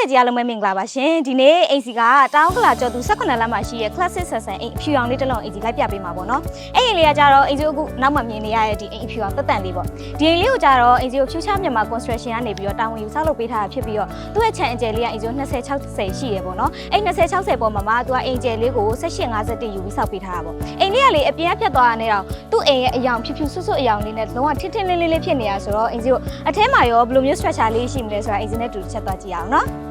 ရှူချပရိသတ်ကြီးအားလုံးပဲမင်္ဂလာပါရှင်ဒီနေ့အိမ်စီကတောင်းကလာကျော်သူ18လမ်းမှာရှိရဲ့ classic ဆက်ဆန်အိမ်အဖြူရောင်လေးတစ်လုံးအိမ်စီလိုက်ပြပေးမှာပေါ့နော်အဲ့အိမ်လေးကကြတော့အိမ်စီကိုအခုနောက်မှမြင်နေရတဲ့ဒီအိမ်အဖြူရောင်တက်တန်လေးပေါ့ဒီအိမ်လေးကိုကြတော့အိမ်စီကိုဖြူချမြန်မာ construction ကနေပြီးတော့တာဝန်ယူဆောက်လုပ်ပေးထားတာဖြစ်ပြီးတော့သူ့ရဲ့ခြံအကျယ်လေးကအိမ်စီကို20 60ရှိရပေါ့နော်အဲ့20 60ပေါ်မှာမှသူကအိမ်ကျယ်လေးကို1850ယူပြီးဆောက်ပေးထားတာပေါ့အိမ်လေးကလေအပြင်ကဖြတ်သွားတာနဲ့တော့သူ့အိမ်ရဲ့အယောင်ဖြူဖြူဆွတ်ဆွတ်အယောင်လေးနဲ့လုံးဝထင်းထင်းလေးလေးလေးဖြစ်နေတာဆိုတော့အိမ်စီကိုအထဲမှာရောဘယ်လိုမျိုး structure လေးရှိမလဲဆိုတာအိမ်စီနဲ့တူချက်သွားကြည့်အောင်နော်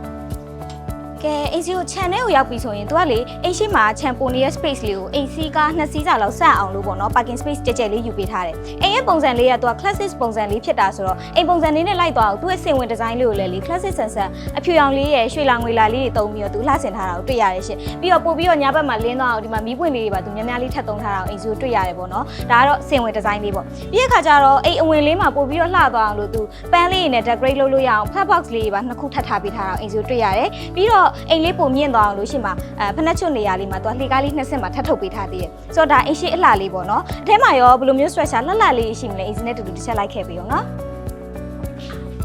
ကဲ AC ကို channel ကိုရောက်ပြီဆိုရင်သူကလေအိမ်ရှိမှာ channel ပုံနေတဲ့ space လေးကို AC ကနှစ်စီးစာလောက်ဆက်အောင်လို့ပေါ့နော် parking space ကြဲကြဲလေးယူပေးထားတယ်။အိမ်ရဲ့ပုံစံလေးကသူက classic ပုံစံလေးဖြစ်တာဆိုတော့အိမ်ပုံစံလေးနဲ့လိုက်သွားအောင်သူ့ရဲ့စင်ဝင် design လေးကိုလည်းလေ classic ဆန်ဆန်အဖြူရောင်လေးရဲ့ရွှေလာငွေလာလေးတွေတုံးပြီးတော့သူလှဆင်ထားတာကိုတွေ့ရတယ်ရှင်။ပြီးတော့ပို့ပြီးတော့ညာဘက်မှာလင်းသွားအောင်ဒီမှာမီးပွင့်လေးတွေပါသူများများလေးထပ်သုံးထားတာကိုအိမ်စီကိုတွေ့ရတယ်ပေါ့နော်။ဒါကတော့စင်ဝင် design လေးပေါ့။ပြီးတဲ့ခါကျတော့အိမ်အဝင်လေးမှာပို့ပြီးတော့လှသွားအောင်လို့သူပန်းလေးတွေနဲ့ decorate လုပ်လို့ရအောင် flat box လေးတွေပါနှစ်ခုထပ်ထားပေးထားတာကိုအိမ်စီကိုတွေ့ရတယ်။ပြီးတော့အိမ်လေးပုံမြင့်သွားအောင်လို့ရှိမှအဲဖနက်ချွတ်နေရာလေးမှာသူကလှေကားလေးနှစ်ဆင့်မှာထပ်ထုတ်ပေးထားသေးတယ်ဆိုတော့ဒါအိမ်ရှိအလှလေးပေါ့နော်အထဲမှာရောဘယ်လိုမျိုး structure လှလှလေးရှိမလဲအင်ဂျင်နဲ့တူတူတစ်ချက်လိုက်ခဲ့ပြီရောနော်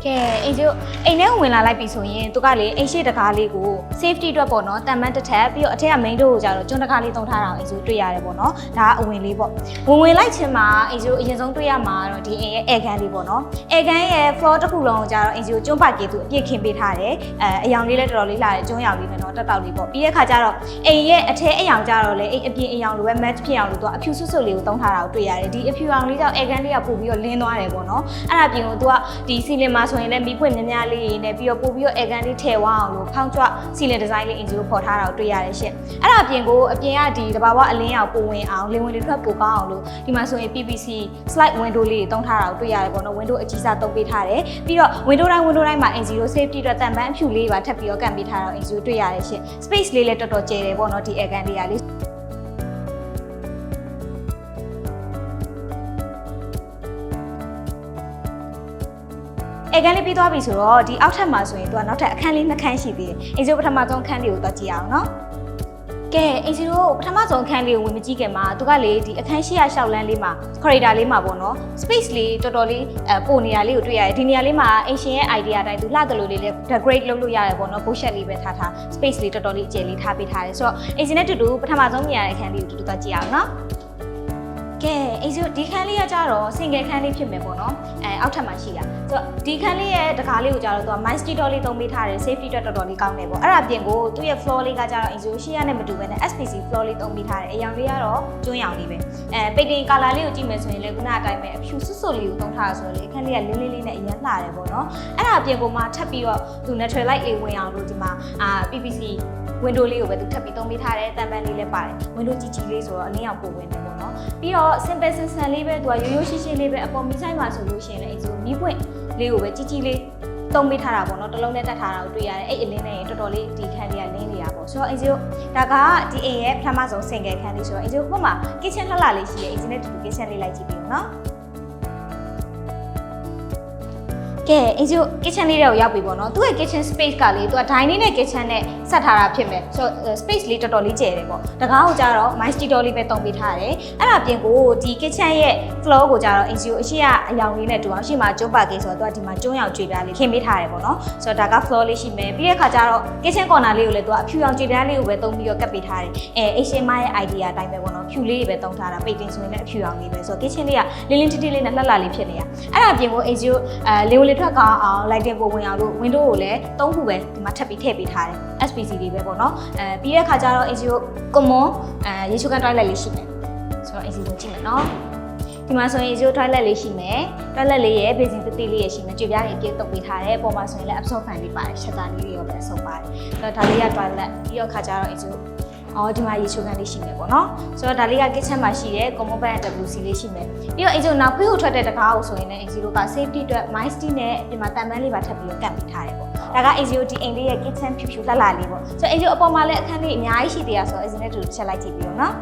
ကဲအိမ်ကျို့အိမ်ထဲကိုဝင်လာလိုက်ပြီဆိုရင်သူကလေအိမ်ရှိတကားလေးကို safety အတွက်ပေါ့နော်တန်မန်းတစ်ထပ်ပြီးတော့အထက်က main door ကိုကြတော့ကျွန်းတကားလေးသုံးထားတာကိုအိမ်ကျို့တွေ့ရတယ်ပေါ့နော်ဒါကအဝင်လေးပေါ့ဝင်ဝင်လိုက်ချင်းမှာအိမ်ကျို့အရင်ဆုံးတွေ့ရမှာတော့ဒီအိမ်ရဲ့ air gun လေးပေါ့နော် air gun ရဲ့ floor တစ်ခုလုံးကိုကြတော့အိမ်ကျို့ကျွန်းပါကေသူအပြည့်ခင်ပေးထားတယ်အဲအယောင်လေးလည်းတော်တော်လေးလာတယ်ကျွန်းရောင်လေးနဲ့တော့တက်တောက်လေးပေါ့ပြီးတဲ့ခါကျတော့အိမ်ရဲ့အထဲအယောင်ကြတော့လေအိမ်အပြင်အယောင်လိုပဲ match ဖြစ်အောင်လို့သူကအဖြူဆွတ်ဆွတ်လေးကိုသုံးထားတာကိုတွေ့ရတယ်ဒီအဖြူအောင်လေးကြောင့် air gun လေးကပို့ပြီးတော့လင်းသွားတယ်ပေါ့နော်အဲ့ဒါပြင်ကိုသူကဒီစီလင်မှာဆိုရင်လည်းမီးပွင့်များများလေးတွေနဲ့ပြီးတော့ပို့ပြီးတော့ air gun လေးထည့်ဝအောင်လို့ဖောင်းကြွစီလင်ဒီဇိုင်းလေးအင်ဂျီကိုပေါ်ထားတာကိုတွေ့ရတယ်ရှင့်အဲ့ဒါပြင်ကိုအပြင်ကဒီတဘာဝအလင်းအောင်ပိုဝင်အောင်လင်းဝင်လေးထွက်ပိုကောင်းအောင်လို့ဒီမှာဆိုရင် PPC slide window လေးတွေသုံးထားတာကိုတွေ့ရတယ်ပေါ့နော် window အကြီးစားသုံးပေးထားတယ်ပြီးတော့ window တိုင်း window တိုင်းမှာ N0 safety အတွက်တန်ပန်းအဖြူလေးပါထပ်ပြီးတော့ကန့်ပေးထားတော့ N0 တွေ့ရတယ်ရှင့် space လေးလည်းတော်တော်ကျယ်တယ်ပေါ့နော်ဒီ air gun လေးကလေ အဲကန်လေးပြီးသွားပြီဆိုတော့ဒီအောက်ထပ်မှာဆိုရင်သူကနောက်ထပ်အခန်းလေးနှစ်ခန်းရှိသေးတယ်။အင်ဂျီပထမဆုံးအခန်းလေးကိုသွားကြည့်အောင်နော်။ကဲအင်ဂျီတို့ပထမဆုံးအခန်းလေးကိုဝင်မကြည့်ခင်မှာသူကလေဒီအခန်းရှိရရှောက်လန်းလေးမှာ corridor လေးမှာပေါ့နော် space လေးတော်တော်လေးအဲပိုနေရာလေးကိုတွေ့ရတယ်ဒီနေရာလေးမှာအင်ရှင်ရဲ့ idea အတိုင်းသူလှတယ်လို့လေးလည်း decorate လုပ်လို့ရတယ်ပေါ့နော် bullshit လေးပဲထားထား space လေးတော်တော်လေးအကျယ်လေးထားပေးထားတယ်ဆိုတော့အင်ရှင်နဲ့တူတူပထမဆုံးမြင်ရတဲ့အခန်းလေးကိုတူတူသွားကြည့်အောင်နော်ကဲအေးဆိုဒီခန်းလေးကကြတော့ single ခန်းလေးဖြစ်မယ်ပေါ့နော် အဲအောက်ထပ်မှာရှိတာဆိုတော့ဒီခန်းလေးရဲ့တကားလေးကိုကြတော့သူက mice door လေးသုံးပေးထားတယ် safety အတွက်တော်တော်လေးကောင်းတယ်ပေါ့အဲ့ဒါပြင်ကိုသူ့ရဲ့ floor လေးကကြတော့အေးဆိုရှေ့ရနဲ့မတူဘဲနဲ့ SPC floor လေးသုံးပေးထားတယ်အရောင်လေးကတော့ကျွန်းရောင်လေးပဲအဲ painting color လေးကိုကြည့်မယ်ဆိုရင်လည်းခုနအတိုင်းပဲအဖြူစွတ်စွတ်လေးကိုသုံးထားတာဆိုတော့လေအခန်းလေးကလင်းလေးလေးနဲ့အရင်လှတယ်ပေါ့နော်အဲ့ဒါပြင်ကိုမှထပ်ပြီးတော့သူ natural light လေးဝင်အောင်လို့ဒီမှာအာ PPC window လေးကိုပဲသူထပ်ပြီးသုံးပေးထားတယ်တန်ပန်းလေးလည်းပါတယ် window ကြီးကြီးလေးဆိုတော့အလင်းရောင်ပိုဝင်တယ်ပေါ့ နော်ပြီးတော့ simple ဆန်ဆန်လေးပဲသူကရိုးရိုးရှင်းရှင်းလေးပဲအပေါ်မီဆိုင်မှာဆိုလို့ရှိရင်လည်းအဲဆိုမီးပွင့်လေးကိုပဲကြီးကြီးလေးသုံးပေးထားတာပေါ့နော်တစ်လုံးနဲ့တက်ထားတာကိုတွေ့ရတယ်အဲ့အလင်းနဲ့တော်တော်လေးဒီခန်းလေးကလင်းနေတာပေါ့ဆိုတော့အဲဆိုဒါကဒီအိမ်ရဲ့ပထမဆုံး single ခန်းလေးဆိုတော့အဲဆိုဟိုမှာ kitchen လှလှလေးရှိရဲ့အဲဆိုနဲ့တူတူ kitchen လေးလိုက်ကြည့်ပြီးတော့နော်ကဲအင်ဂျီ kitchen လေးတွေကိုရောက်ပြီပေါ့နော်သူ့ရဲ့ kitchen space ကလေသူက dining နဲ့ kitchen နဲ့ဆက်ထားတာဖြစ်မယ်ဆိုတော့ space လေးတော်တော်လေးကျယ်တယ်ပေါ့တကားကိုကြတော့ mice door လေးပဲတုံပေးထားတယ်အဲ့ဒါပြင်ကိုဒီ kitchen ရဲ့ floor ကိုကြတော့အင်ဂျီအရှိကအယောင်လေးနဲ့တူအောင်ရှိမှကျုံးပါကေဆိုတော့သူကဒီမှာကျုံးရောင်ကြွေပြားလေးခင်းပေးထားတယ်ပေါ့နော်ဆိုတော့ဒါက floor လေးရှိမယ်ပြီးတဲ့ခါကျတော့ kitchen corner လေးကိုလည်းသူကအဖြူရောင်ကြွေပြားလေးကိုပဲတုံပြီးတော့ကပ်ပေးထားတယ်အဲအရှင်မရဲ့ idea အတိုင်းပဲပေါ့နော်ဖြူလေးတွေပဲတုံထားတာ painting ဆိုရင်လည်းအဖြူရောင်လေးပဲဆိုတော့ kitchen လေးကလင်းလင်းတိတိလေးနဲ့လှလှလေးဖြစ်နေတာအဲ့ဒါပြင်ကိုအင်ဂျီအဲလေဝလေထွက်ကောင်းအောင် lighting ပိုဝင်အောင်လို့ window ကိုလည်းသုံးခုပဲဒီမှာထပ်ပြီးထည့်ပေးထားတယ် SPC တွေပဲပေါ့နော်အဲပြီးတဲ့ခါကျတော့ AC ကို common အဲရေချိုကန် toilet လေးရှိမယ်ဆိုတော့ AC ကိုကြည့်မယ်နော်ဒီမှာဆိုရင် AC toilet လေးရှိမယ် toilet လေးရဲ့ basin တတိလေးရရှိမယ်ကြွပြားကြီးအပြည့်တုပ်ပေးထားတယ်ပေါ်မှာဆိုရင်လည်း absorb fan လေးပါတယ် shutter လေးတွေရောပဲဆုံးပါတယ်ဆိုတော့ဒါလေးက toilet ပြီးတော့ခါကျတော့ AC အော်ဒီမှာရေချိုကန်လေးရှိမယ်ပေါ့နော်ဆိုတော့ဒါလေးက kitchen မှာရှိတဲ့ common bed WC လေးရှိမယ်ပြီးတော့အိမ်ကျနောက်ဖေးကိုထွက်တဲ့တကားကိုဆိုရင်လည်းအိမ်စီတို့က safety အတွက် mice နဲ့ဒီမှာတန်ပန်းလေးပါထပ်ပြီးတော့ကပ်ပေးထားတယ်ပေါ့ ဒါကအိမ်စီတို့ဒီအိမ်လေးရဲ့ kitchen ဖြူဖြူလှလှလေးပေါ့ဆိုတော့အိမ်စီအပေါ်မှာလည်းအခန်းလေးအများကြီးရှိသေးရဆိုတော့အိမ်စီနဲ့တူတူတစ်ချက်လိုက်ကြည့်ပြီးတော့နော်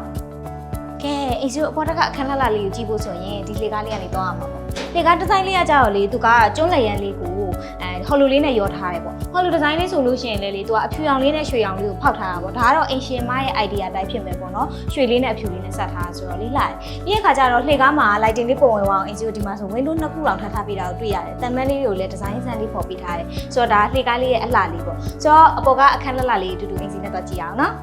ကဲအိမ်စီအပေါ်တက်ကအခန်းလှလှလေးကိုကြည့်ဖို့ဆိုရင်ဒီလေကားလေးကနေသွားရမှာပေါ့လေကားဒီဇိုင်းလေးကကြတော့လေသူကကျွန်းလက်ရန်လေးကိုအဲဟော်လိုလေးနဲ့ရောထား တယ်ပေါ့ဟော်လိုဒီဇိုင်းလေးဆိုလို့ရှိရင်လေလေသူကအဖြူရောင်လေးနဲ့ရွှေရောင်လေးကိုဖောက်ထားတာပေါ့ဒါကတော့အင်ရှင်မရဲ့ idea တိုင်းဖြစ်မယ်ပေါ့နော်ရွှေလေးနဲ့အဖြူလေးနဲ့ဆက်ထားတာဆိုတော့လေးလာတယ်ပြီးတဲ့အခါကျတော့လှေကားမှာ lighting လေးပုံဝင်အောင်အင်ဂျီကိုဒီမှာဆို window နှစ်ခုလောက်ထားထားပေးတာကိုတွေ့ရတယ်တန်မန်းလေးတွေကိုလည်းဒီဇိုင်းဆန်လေးပေါ်ပေးထားတယ်ဆိုတော့ဒါလှေကားလေးရဲ့အလှလေးပေါ့ဆိုတော့အပေါ်ကအခန်းလက်လက်လေးအတူတူအင်ဂျီနဲ့တော့ကြည့်အောင်နော်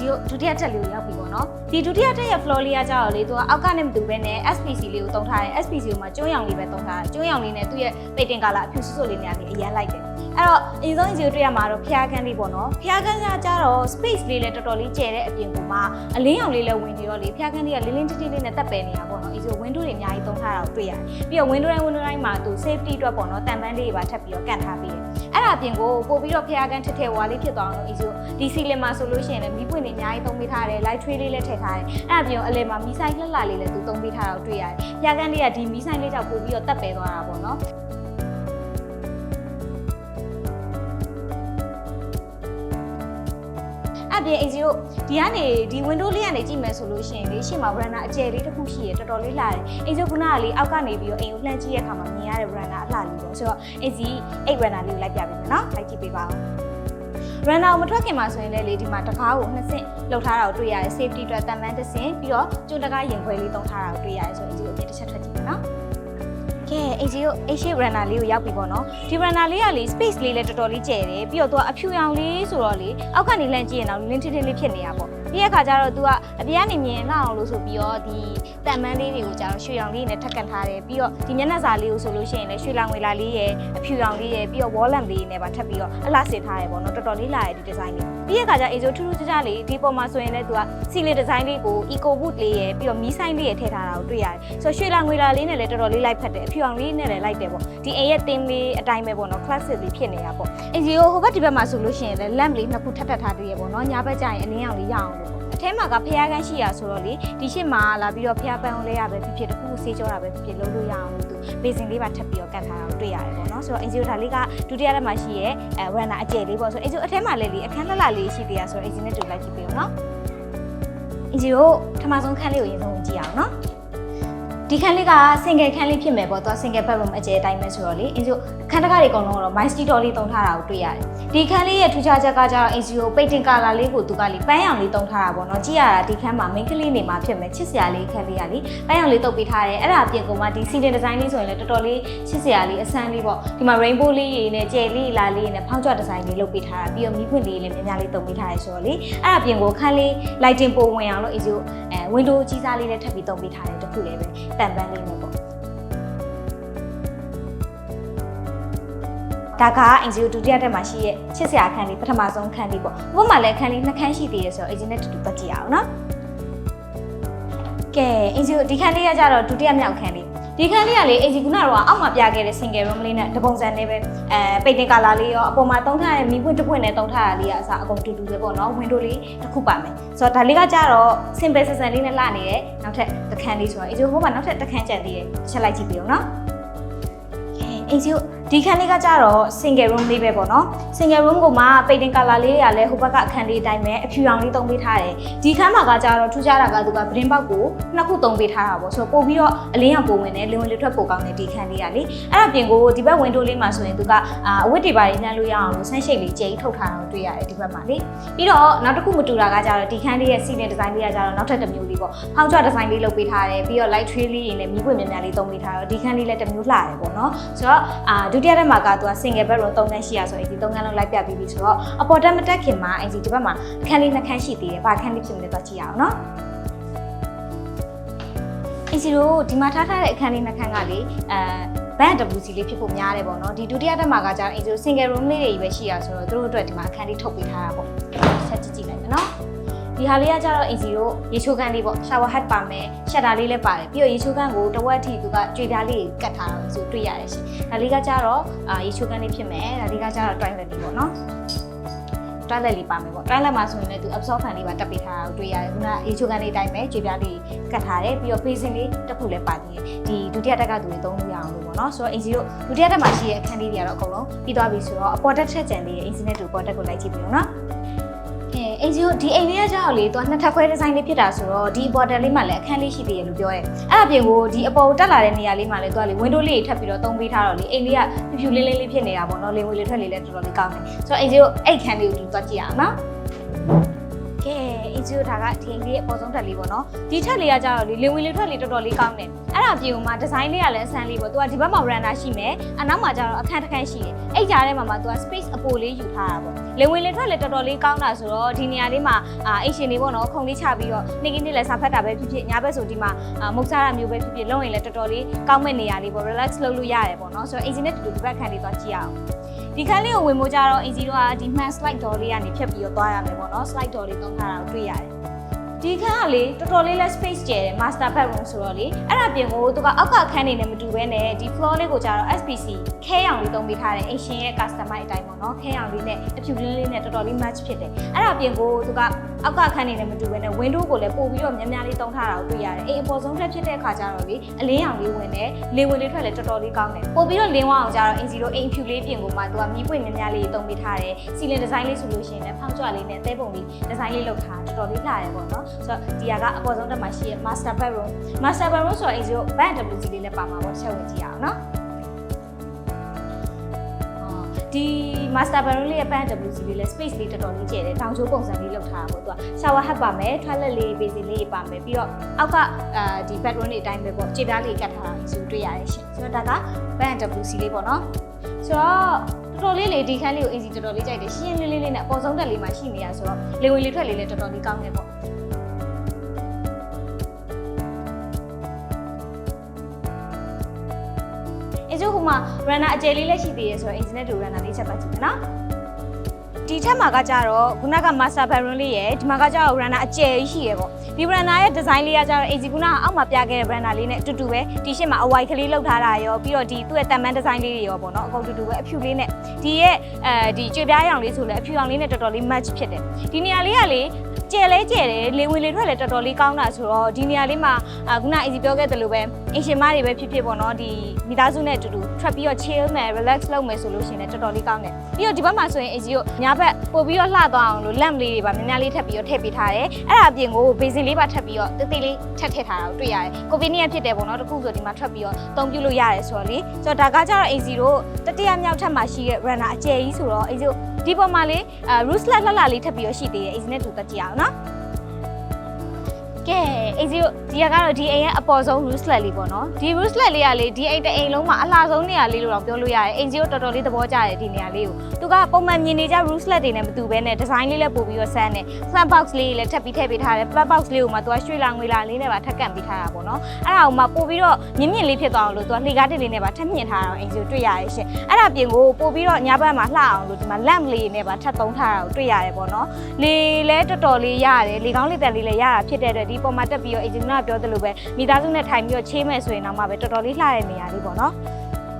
ကဲအင်ဂျီကိုဒုတိယတက်လေးကိုရောက်ပြီပေါ့နော်ဒီဒုတိယတက်ရဲ့ floor လေးကကြတော့လေသူကအောက်ကနေမတူဘဲနဲ့ SPC လေးကိုတုံးထားတယ် SPC ကိုမှကျွန်းရောင်လေးပဲတုံးထားတယ်ကျွန်းရောင်လေးနဲ့သူ့ရဲ့ပိတ်တင်ကာလာအဖြူစွတ်စွတ်လေးနေရာလေးအရန်လိုက်တယ် အဲ့တော့အရင်ဆုံးအင်ဂျီကိုတွေ့ရမှာတော့ဖျားခန်းလေးပေါ့နော်ဖျားခန်းကကြတော့ space လေးလည်းတော်တော်လေးကျယ်တဲ့အပြင်ကမှအလင်းရောင်လေးလည်းဝင်နေတော့လေဖျားခန်းလေးကလင်းလင်းတိတိလေးနဲ့တက်ပယ်နေတာပေါ့နော်အင်ဂျီ window တွေအများကြီးတုံးထားတာကိုတွေ့ရတယ်ပြီးတော့ window တိုင်း window တိုင်းမှာသူ safety အတွက်ပေါ့နော်တန်ပန်းလေးတွေပါထပ်ပြီးတော့ကန်ထားပေးတယ်အဲ့ဒါအပြင်ကိုပို့ပြီးတော့ဖျားခန်းထက်ထဲဝါလေးဖြစ်သွားအောင်လို့အင်ဂျီကိုဒီစီလင်မှာဆိုလို့ရှိရင်လည်းမီးပွင့်တွေအများကြီးသုံးပေးထားတယ် light tray လေးလည်းထည့်ထားတယ်အဲ့ဒါပြင်အလဲမှာမီးဆိုင်လှလှလေးလည်းသူသုံးပေးထားတာကိုတွေ့ရတယ်။ပြာကန်းလေးကဒီမီးဆိုင်လေးကြောင့်ပို့ပြီးတော့တက်ပဲသွားတာပေါ့နော်။ အပြင်အင်ဂျီတို့ဒီကနေဒီ window လေးကနေကြည့်မယ်ဆိုလို့ရှိရင်လေရှေ့မှာ veranda အကျယ်လေးတစ်ခုရှိရတော်တော်လေးလာတယ်။အင်ဂျီကကလေးအောက်ကနေပြီးတော့အိမ်ကိုလှမ်းကြည့်ရတဲ့အခါမှာမြင်ရတဲ့ veranda အလှလေးပေါ့။ဆိုတော့အင်ဂျီအဲ့ veranda လေးကိုလိုက်ပြပေးမယ်နော်။လိုက်ကြည့်ပေးပါဦး။ runner ကိုမထွက်ခင်မှာဆိုရင်လည်းလေဒီမှာတကားကိုနှစ်ဆင့်လှုပ်ထားတာကိုတွေ့ရတယ် safety အတွက်တန်မန်းတစ်ဆင့်ပြီးတော့ကျုံတကားရင်ခွဲလေးတုံးထားတာကိုတွေ့ရတယ်ဆိုရင်ဒီကိုအပြင်တစ်ချက်ထွက်ကြည့်မယ်နော် ကဲ AG ကို A shape runner လေးကိုရောက်ပြီပေါ့နော်ဒီ runner လေးကလေ space လေးလည်းတော်တော်လေးကျယ်တယ်ပြီးတော့သူကအဖြူရောင်လေးဆိုတော့လေအောက်ကနေလှမ်းကြည့်ရင်တော့လင်းထင်းထင်းလေးဖြစ်နေတာပေါ့ပြီးတဲ့အခါကျတော့ तू ကအပြားနေမြင်လာအောင်လို့ဆိုပြီးတော့ဒီတန်မန်းလေးတွေကိုကျတော့ရွှေရောင်လေးနဲ့ထပ်ကန်ထားတယ်ပြီးတော့ဒီမျက်နှာစာလေးကိုဆိုလို့ရှိရင်လည်းရွှေလောင်ဝေလာလေးရဲ့အဖြူရောင်လေးရဲ့ပြီးတော့ wall lamp လေးနဲ့ပါထပ်ပြီးတော့အလှဆင်ထားရပေါ့နော်တော်တော်လေးလာရဲ့ဒီ design လေး ပြီးတဲ့အခါကျအေဂျိုထူးထူးခြားခြားလေးဒီပေါ်မှာဆိုရင်လည်း तू ကစီလေး design လေးကို eco boot လေးရဲ့ပြီးတော့မီးဆိုင်လေးရဲ့ထည့်ထားတာကိုတွေ့ရတယ်ဆိုတော့ရွှေလောင်ဝေလာလေးနဲ့လည်းတော်တော်လေးလိုက်ဖက်တယ်အဖြူရောင်လေးနဲ့လည်းလိုက်တယ်ပေါ့ဒီအိမ်ရဲ့ theme လေးအတိုင်းပဲပေါ့နော် classic လေးဖြစ်နေတာပေါ့အင်ဂျီကိုဟိုဘက်ဒီဘက်မှာဆိုလို့ရှိရင်လည်း lamp လေးနှစ်ခုထပ်ထပ်ထားသေးရပေါ့နော်ညာဘက်ကျရင်အလင်းရောင်လေးရအောင်လို့ပေါ့ အထဲမှာကဖျားကန်းရှိရဆိုတော့လေဒီရှစ်မှာလာပြီးတော့ဖျားပန်းလဲရပဲဖြစ်ဖြစ်တခုဆေးကြောတာပဲဖြစ်ဖြစ်လုပ်လို့ရအောင်လို့သူဘေစင်လေးပါထပ်ပြီးတော့ကတ်ထားတာကိုတွေ့ရတယ်ပေါ့နော်ဆိုတော့အင်ဂျီကိုဒါလေးကဒုတိယလက်မှာရှိရဲအဲဝရနာအကျယ်လေးပေါ့ဆိုတော့အင်ဂျီအထဲမှာလည်းလေအခန်းလက်လာလေးရှိသေးရဆိုတော့အင်ဂျီနဲ့တူလိုက်ကြည့်ပေးအောင်နော်အင်ဂျီကိုထမဆုံးခန်းလေးကိုရင်ဆုံးကြည့်အောင်နော် ဒီခန်းလေးက single ခန်းလေးဖြစ်မယ်ပေါ့သူက single bedroom အကျယ်အတိုင်းပဲဆိုတော့လေအင်ဂျီခန်းတကားတွေအကုန်လုံးကတော့ my street door လေးတုံးထားတာကိုတွေ့ရတယ်ဒီခန်းလေးရဲ့ထူးခြားချက်ကကျတော့အင်ဂျီကိုပိတ်တင်ကာလာလေးကိုသူကလေပန်းရောင်လေးတုံးထားတာပေါ့နော်ကြည့်ရတာဒီခန်းမှာ main ကလေးနေမှာဖြစ်မယ်ချစ်စရာလေးခန်းလေးကလေပန်းရောင်လေးတုပ်ပေးထားတယ်အဲ့ဒါအပြင်ကမှဒီ ceiling design လေးဆိုရင်လည်းတော်တော်လေးချစ်စရာလေးအဆန်းလေးပေါ့ဒီမှာ rainbow လေးတွေနဲ့ကျယ်လေးလာလေးနဲ့ဖောင်းကြွ design လေးလုပ်ပေးထားတာပြီးတော့မီးပွင့်လေးလည်းများများလေးတုံပေးထားရဲဆိုတော့လေအဲ့ဒါအပြင်ကိုခန်းလေး lighting ပုံဝင်အောင်လို့အင်ဂျီကိုအဲ window ကြီးစားလေးလည်းထပ်ပြီးတုံပေးထားတယ်တခုလေးပဲ တန်ပန်းလေးနဲ့ပေါ့ဒါကအင်ဂျီကိုဒုတိယတက်မှာရှိရဲ့ချစ်စရာခန်းလေးပထမဆုံးခန်းလေးပေါ့ဘုမမှာလည်းခန်းလေးနှစ်ခန်းရှိသေးရဆိုတော့အင်ဂျီနဲ့တူတူပတ်ကြည့်အောင်နော်ကဲအင်ဂျီကိုဒီခန်းလေးကကြတော့ဒုတိယမြောက်ခန်းလေး ဒီခန်းလေးကလေအင်ဂျီကုနာတော့အောက်မှာပြခဲ့တဲ့ single room လေးနဲ့တပုံစံလေးပဲအဲပိတ်တင်ကာလာလေးရောအပေါ်မှာတုံးထားတဲ့မီးပွင့်တစ်ပွင့်နဲ့တုံးထားတာလေးကအစားအကုန်တူတူပဲပေါ့နော် window လေးတစ်ခုပါမယ်ဆိုတော့ဒါလေးကကြတော့ simple ဆန်ဆန်လေးနဲ့လှနေတယ်နောက်ထပ်တစ်ခန်းလေးဆိုတော့အင်ဂျီဟိုမှာနောက်ထပ်တစ်ခန်းကျန်သေးတယ်တစ်ချက်လိုက်ကြည့်ပြအောင်နော်အင်ဂျီ ဒီခန်းလေးကကြတော့ single room လေးပဲပေါ့နော် single room ကိုမှပိတ်တင်ကာလာလေးတွေကလည်းဟိုဘက်ကအခန်းလေးအတိုင်းပဲအဖြူရောင်လေးသုံးပေးထားတယ်ဒီခန်းမှာကကြတော့ထူးခြားတာကသူကပရင်ပေါက်ကိုနှစ်ခုသုံးပေးထားတာပေါ့ဆိုတော့ပို့ပြီးတော့အလင်းရောင်ပုံဝင်တယ်လင်းဝင်လေးထွက်ပိုကောင်းတယ်ဒီခန်းလေးကလေအဲ့ဒါပြင်ကိုဒီဘက် window လေးမှာဆိုရင်သူကအဝတ်တွေပါလေးနှမ်းလို့ရအောင်လို့ဆန်းရှိတ်လေးကြိတ်ထုတ်ထားတာကိုတွေ့ရတယ်ဒီဘက်မှာလေပြီးတော့နောက်တစ်ခုမတူတာကကြတော့ဒီခန်းလေးရဲ့ ceiling design လေးကကြတော့နောက်ထပ်တစ်မျိုးလေးပေါ့ဖောင်းကြွ design လေးလုပ်ပေးထားတယ်ပြီးတော့ light tray လေးတွေနဲ့မီးပွင့်များများလေးသုံးပေးထားတော့ဒီခန်းလေးလည်းတစ်မျိုးလှတယ်ပေါ့နော်ဆိုတော့အာဒုတိယတက်မှာကသူက single bedroom 3ခန်းရှိရဆိုရင်ဒီ3ခန်းလုံးလိုက်ပြပြီးပြီဆိုတော့အပေါ်တက်မတက်ခင်မှာအင်ဂျီဒီဘက်မှာခန်းလေးနှစ်ခန်းရှိသေးတယ်။ဘာခန်းလေးဖြစ်မလဲတော့ကြည့်ရအောင်နော်။အင်ဂျီတို့ဒီမှာထားထားတဲ့အခန်းလေးနှစ်ခန်းကလေအဲဘန် WC လေးဖြစ်ဖို့များတယ်ပေါ့နော်ဒီဒုတိယတက်မှာကကျတော့အင်ဂျီတို့ single room လေးတွေပဲရှိရဆိုတော့သူတို့အတွက်ဒီမှာအခန်းလေးထုတ်ပေးထားတာပေါ့ဆက်ကြည့်ကြည့်လိုက်မယ်နော် ဒီဟာလေးကကြတော့အင်ဂျီတို့ရေချိုးခန်းလေးပေါ့ shower head ပါမယ်ရှက်တာလေးလည်းပါတယ်ပြီးတော့ရေချိုးခန်းကိုတစ်ဝက်အထိသူကကြွေပြားလေးကတ်ထားတာဆိုတွေ့ရတယ်ရှင်ဒါလေးကကြတော့အာရေချိုးခန်းလေးဖြစ်မယ်ဒါလေးကကြတော့ toilet လေးပေါ့နော် toilet လေးပါမယ်ပေါ့ toilet မှာဆိုရင်လည်းသူ absorb fan လေးပါတက်ပေးထားတာကိုတွေ့ရတယ်ခုနရေချိုးခန်းလေးတိုင်းပဲကြွေပြားလေးကတ်ထားတယ်ပြီးတော့ facing လေးတစ်ခုလည်းပါသေးတယ်ဒီဒုတိယတက်ကသူတွေသုံးလို့ရအောင်လို့ပေါ့နော်ဆိုတော့အင်ဂျီတို့ဒုတိယတက်မှာရှိတဲ့အခန်းလေးတွေကတော့အကုန်လုံးပြီးသွားပြီဆိုတော့အပေါ်တက်ထက်ကြံလေးရဲ့အင်ဂျီနဲ့တူပေါ်တက်ကိုလိုက်ကြည့်ပြီးတော့နော် အဲအအင်ဂျီကိုဒီအိမ်လေးကကြောက်လေသူကနှစ်ထပ်ခွဲဒီဇိုင်းလေးဖြစ်တာဆိုတော့ဒီ border လေးမှလည်းအခန်းလေးရှိသေးတယ်လို့ပြောရဲအဲ့အပြင်ကိုဒီအပေါ်ကိုတက်လာတဲ့နေရာလေးမှလည်းသူကလေ window လေးထပ်ပြီးတော့သုံးပေးထားတော့လေအိမ်လေးကဖြူဖြူလေးလေးလေးဖြစ်နေတာပေါ့နော်လေဝင်လေထွက်လေလည်းတော်တော်လေးကောင်းတယ်ဆိုတော့အင်ဂျီကိုအဲ့ခန်းလေးကိုသူသွားကြည့်ရအောင်နော်ကဲ အင်ဂျီကိုဒါကဒီအိမ်လေးရဲ့အပေါ်ဆုံးထပ်လေးပေါ့နော်ဒီထပ်လေးကကြောက်လေလေဝင်လေထွက်လေတော်တော်လေးကောင်းတယ်အဲ့ဒါအပြင်ကမှဒီဇိုင်းလေးကလည်းအဆန်းလေးပေါ့သူကဒီဘက်မှာ veranda ရှိမယ်အနောက်မှာကျတော့အခန်းတစ်ခန်းရှိတယ်အဲ့ကြားထဲမှာမှသူက space အပိုလေးယူထားတာပေါ့လေဝင်လေထွက်လေတော်တော်လေးကောင်းတာဆိုတော့ဒီနေရာလေးမှာအာအိမ်ရှင်တွေပေါ့နော်ခုံလေးချပြီးတော့နေ့ကနေ့လည်းစာဖတ်တာပဲဖြစ်ဖြစ်ညဘက်ဆိုဒီမှာအာမုတ်စားတာမျိုးပဲဖြစ်ဖြစ်လုံးရင်လည်းတော်တော်လေးကောင်းမဲ့နေရာလေးပေါ့ relax လုပ်လို့ရတယ်ပေါ့နော်ဆိုတော့အိမ်ရှင်နဲ့တူတူဒီဘက်ခန်းလေးသွားကြည့်ရအောင် ဒီခန်းလေးကိုဝင်မို့ကြတော့အင်ဂျီတို့ကဒီ man slide door လေးကနေဖြတ်ပြီးတော့သွားရမယ်ပေါ့နော် slide door လေးသုံးထားတာကိုတွေ့ရတယ် ဒီခန်းကလေတော်တော်လေးလဲ space ကျယ်တယ် master bedroom ဆိုတော့လေအဲ့ဒါပြင်ကိုသူကအောက်ကအခန်းနေနဲ့မတူဘဲနဲ့ဒီ floor လေးကိုကြတော့ SPC ခဲရောင်လေးသုံးပေးထားတယ်အရှင်ရဲ့ customer အတိုင်းပေါ့နော်ခဲရောင်လေးနဲ့အဖြူလေးလေးနဲ့တော်တော်လေး match ဖြစ်တယ်အဲ့ဒါပြင်ကိုသူကအောက်ကအခန်းနေနဲ့မတူဘဲနဲ့ window ကိုလည်းပို့ပြီးတော့များများလေးသုံးထားတာကိုတွေ့ရတယ်အဲ့အပေါ်ဆုံးထက်ဖြစ်တဲ့အခါကျတော့လေအလင်းရောင်လေးဝင်တယ်လေဝင်လေးထွက်လည်းတော်တော်လေးကောင်းတယ်ပို့ပြီးတော့လင်းဝအောင်ကြတော့အင်ဂျီတို့အိမ်ဖြူလေးပြင်ကိုမှသူကမြည်ပွင့်များများလေးသုံးပေးထားတယ်စီလင်ဒီဇိုင်းလေးဆိုလို့ရှိရင်လည်းဖောင်းကြွလေးနဲ့အသေးပုံလေးဒီဇိုင်းလေးလုပ်ထားတော်တော်လေးလှတယ်ပေါ့နော်ဆိုတော့ဒီဟာကအပေါ်ဆုံးတက်မှာရှိရဲ့ master bedroom master bedroom ဆိုတော့အင်ဂျီတို့ band WC လေးလည်းပါမှာပေါ့ချက်ဝင်ကြည့်ရအောင်နော်ဒီ master bedroom လေးရဲ့ pan WC လေးလည်း space လေးတော်တော်လေးကျယ်တယ်တောင်ချိုးပုံစံလေးလုပ်ထားတာပေါ့သူက shower head ပါမယ် toilet လေး basin လေးပါမယ်ပြီးတော့အောက်ကအာဒီ bedroom လေးအတိုင်းပဲပေါ့ခြေပြားလေးကတ်ထားတာဆိုတွေ့ရတယ်ရှင်ဆိုတော့ဒါက pan WC လေးပေါ့နော်ဆိုတော့တော်တော်လေးလေဒီခန်းလေးကို easy တော်တော်လေးကြိုက်တယ်ရှင်းရှင်းလေးလေးလေးနဲ့အပေါ်ဆုံးတက်လေးမှာရှိနေရဆိုတော့လေဝင်လေထွက်လေးလည်းတော်တော်လေးကောင်းတယ်ပေါ့ အကျိုးဟိုမှာ runner အကျယ်လေးလည်းရှိသေးရဆိုတော့ internet တူ runner လေးချက်ပတ်ကြည့်မယ်နော်ဒီထက်မှာကကြတော့ခုနက master bedroom လေးရယ်ဒီမှာကကြတော့ runner အကျယ်ကြီးရှိရယ်ပေါ့ဒီ runner ရဲ့ design လေးကကြတော့ AG ခုနကအောက်မှာပြခဲ့တဲ့ runner လေးနဲ့အတူတူပဲဒီရှစ်မှာအဝိုင်ကလေးလောက်ထားတာရောပြီးတော့ဒီသူ့ရဲ့တန်မန် design လေးတွေရောပေါ့နော်အကုန်တူတူပဲအဖြူလေးနဲ့ဒီရဲ့အဲဒီကြွေပြားရောင်လေးဆိုလဲအဖြူရောင်လေးနဲ့တော်တော်လေး match ဖြစ်တယ်ဒီနေရာလေးကလေ ကျဲလဲကျဲတယ်လေဝင်လေထွက်လဲတော်တော်လေးကောင်းတာဆိုတော့ဒီနေရာလေးမှာအာခုန easy ပြောခဲ့တယ်လို့ပဲအင်ရှင်မတွေပဲဖြစ်ဖြစ်ပေါ့နော်ဒီမိသားစုနဲ့အတူတူထွက်ပြီးတော့ chill မယ် relax လုပ်မယ်ဆိုလို့ရှိရင်လည်းတော်တော်လေးကောင်းတယ်ပြီးတော့ဒီဘက်မှာဆိုရင် easy ကိုညာဘက်ပို့ပြီးတော့လှသွားအောင်လို့ lamp လေးတွေပါများများလေးထပ်ပြီးတော့ထည့်ပေးထားတယ်အဲ့ဒါအပြင်ကို basin လေးပါထပ်ပြီးတော့တေးသေးလေးထပ်ထည့်ထားတာကိုတွေ့ရတယ်ကိုဗစ်နီးဖြစ်တယ်ပေါ့နော်တခုဆိုဒီမှာထွက်ပြီးတော့အသုံးပြုလို့ရတယ်ဆိုတော့လေဆိုတော့ဒါကကြတော့ easy တို့တတိယမြောက်ထပ်မှာရှိတဲ့ runner အကျယ်ကြီးဆိုတော့ easy တို့ ဒီပေါ်မှာလေးအာ roof slab လှလှလေးထပ်ပြီးတော့ရှိသေးတယ် easy နဲ့တူတက်ကြည့်အောင်နော် ကဲအေးကြီးတို့ဒီကတော့ဒီအိမ်ရဲ့အပေါ်ဆုံး rooslet လေးပေါ့နော်ဒီ rooslet လေးကလေဒီအိမ်တစ်အိမ်လုံးမှာအလှဆုံးနေရာလေးလို့တော့ပြောလို့ရတယ်အိမ်ကြီးတို့တော်တော်လေးသဘောကျတယ်ဒီနေရာလေးကိုသူကပုံမှန်မြင်နေကြ rooslet တွေနဲ့မတူဘဲနဲ့ design လေးလည်းပို့ပြီးတော့ဆန်းတယ် plant box လေးလည်းထပ်ပြီးထည့်ပေးထားတယ် plant box လေးကိုမှသူကရွှေလာငွေလာလေးနဲ့ပါထပ်ကန့်ပေးထားတာပေါ့နော်အဲ့ဒါကိုမှပို့ပြီးတော့မြင့်မြင့်လေးဖြစ်သွားအောင်လို့သူကလှေကားတစ်လေးနဲ့ပါထပ်မြင့်ထားတာကိုအိမ်ကြီးတို့တွေ့ရတယ်ရှင်အဲ့ဒါပြင်ကိုပို့ပြီးတော့ညာဘက်မှာလှအောင်လို့ဒီမှာ lamp လေးနဲ့ပါထပ်သုံးထားတာကိုတွေ့ရတယ်ပေါ့နော်လေလည်းတော်တော်လေးရတယ်လေကောင်းလေးတက်လေးလည်းရတာဖြစ်တဲ့အတွက်ဒီပေါ်မှာတက်ပြီးတော့ agent ကပြောသလိုပဲမိသားစုနဲ့ထိုင်ပြီးတော့ချေးမယ်ဆိုရင်တော့မှပဲတော်တော်လေးလှတဲ့နေရာလေးပေါ့နော်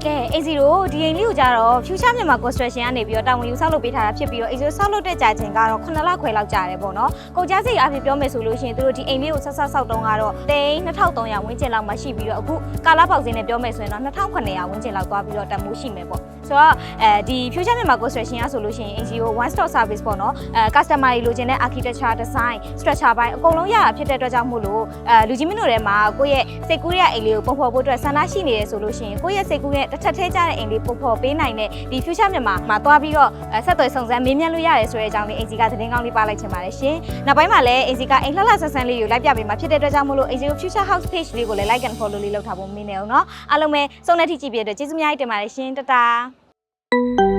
ကဲ AC တို့ဒီအိမ်လေးကိုကြတော့ Future မြန်မာ construction ကနေပြီးတော့တာဝန်ယူဆောက်လုပ်ပေးထားတာဖြစ်ပြီးတော့ AC ဆောက်လုပ်တဲ့ကြာချိန်ကတော့9လခွဲလောက်ကြာတယ်ပေါ့နော်။ကုန်ကြစိတ်အပြင်ပြောမယ်ဆိုလို့ရှိရင်တို့ဒီအိမ်လေးကိုဆက်ဆက်ဆောက်တုံးကတော့တိန်2300ဝန်းကျင်လောက်မှရှိပြီးတော့အခုကာလာပေါက်စင်းနဲ့ပြောမယ်ဆိုရင်တော့2900ဝန်းကျင်လောက်သွားပြီးတော့တန်မိုးရှိမယ်ပေါ့။ ဆိုတော့အဲဒီ Future မြန်မာ construction ကဆိုလို့ရှိရင် AC ကို one stop service ပေါ့နော်။အဲ customer တွေလိုချင်တဲ့ architecture design structure ဘိုင်းအကုန်လုံးရတာဖြစ်တဲ့အတွက်ကြောင့်မို့လို့အဲလူကြီးမင်းတို့ထဲမှာကိုယ့်ရဲ့စိတ်ကူးရဲ့အိမ်လေးကိုပုံဖော်ဖို့အတွက်ဆန္ဒရှိနေတယ်ဆိုလို့ရှိရင်ကိုယ့်ရဲ့စိတ်ကူးရဲ့တစ်ထပ်ထဲကျတဲ့အိမ်လေးပုံဖော်ပေးနိုင်တဲ့ဒီ future မြန်မာမှာသွားပြီးတော့အဲဆက်သွယ်စုံစမ်းမေးမြန်းလို့ရတယ်ဆိုတဲ့အကြောင်းလေး AC ကသတင်းကောင်းလေးပါလိုက်ချင်ပါတယ်ရှင်။နောက်ပိုင်းမှာလည်း AC ကအိမ်လှလှဆန်းဆန်းလေးကိုလိုက်ပြပေးမှာဖြစ်တဲ့အတွက်ကြောင့်မို့လို့ AC ကို future house page လေးကိုလည်း like and follow လေးလုပ်ထားဖို့မင်းနေအောင်နော်။အားလုံးပဲစုံတဲ့ထိကြည့်ပြတဲ့အတွက်ကျေးဇူးအများကြီးတင်ပါတယ်ရှင်တတာ။ you.